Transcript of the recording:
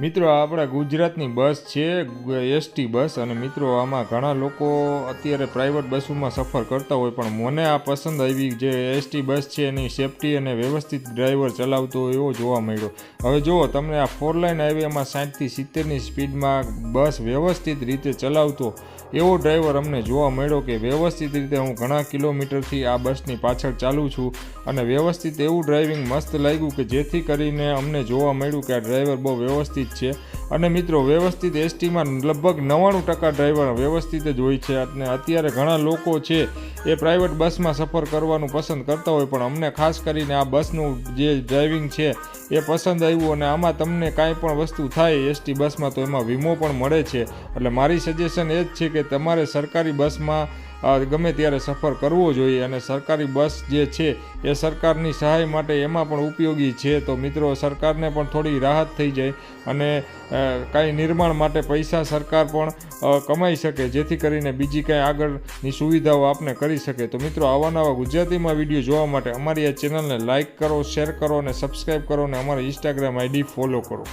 મિત્રો આપણા ગુજરાતની બસ છે એસટી બસ, અને મિત્રો, આમાં ઘણા લોકો અત્યારે પ્રાઇવેટ બસોમાં સફર કરતા હોય, પણ મને આ પસંદ આવી જે એસટી બસ છે, એની સેફટી અને વ્યવસ્થિત ડ્રાઈવર ચલાવતો એવો જોવા મળ્યો. હવે જુઓ, તમને આ ફોર લાઇન હાઈવેમાં સાઠથી સિત્તેરની સ્પીડમાં બસ વ્યવસ્થિત રીતે ચલાવતો એવો ડ્રાઈવર અમને જોવા મળ્યો કે વ્યવસ્થિત રીતે હું ઘણા કિલોમીટરથી આ બસની પાછળ ચાલું છું, અને વ્યવસ્થિત એવું ડ્રાઇવિંગ મસ્ત લાગ્યું કે જેથી કરીને અમને જોવા મળ્યું કે આ ડ્રાઈવર બહુ વ્યવસ્થિત છે. અને મિત્રો, વ્યવસ્થિત એસટીમાં લગભગ નવ્વાણું ટકા ડ્રાઈવર વ્યવસ્થિત જ હોય છે. અને અત્યારે ઘણા લોકો છે, એ પ્રાઇવેટ બસમાં સફર કરવાનું પસંદ કરતા હોય, પણ અમને ખાસ કરીને આ બસનું જે ડ્રાઇવિંગ છે, એ પસંદ આવ્યું અને આમાં તમને કાંઈ પણ વસ્તુ થાય એસટી બસમાં, તો એમાં વીમો પણ મળે છે. એટલે મારી સજેશન એ જ છે કે તમારે સરકારી બસમાં ગમે ત્યારે સફર કરવો જોઈએ અને સરકારી બસ જે છે એ સરકારની સહાય માટે એમાં પણ ઉપયોગી છે. તો મિત્રો, સરકારને પણ થોડી રાહત થઈ જાય અને કાંઈ નિર્માણ માટે પૈસા સરકાર પણ કમાઈ શકે જેથી કરીને બીજી કાંઈ આગળની સુવિધાઓ આપને કરી શકે. તો મિત્રો, આવા નવા ગુજરાતીમાં વીડિયો જોવા માટે અમારી આ ચેનલને લાઇક કરો, શેર કરો અને સબસ્ક્રાઈબ કરો અને અમારી ઇન્સ્ટાગ્રામ આઈડી ફોલો કરો.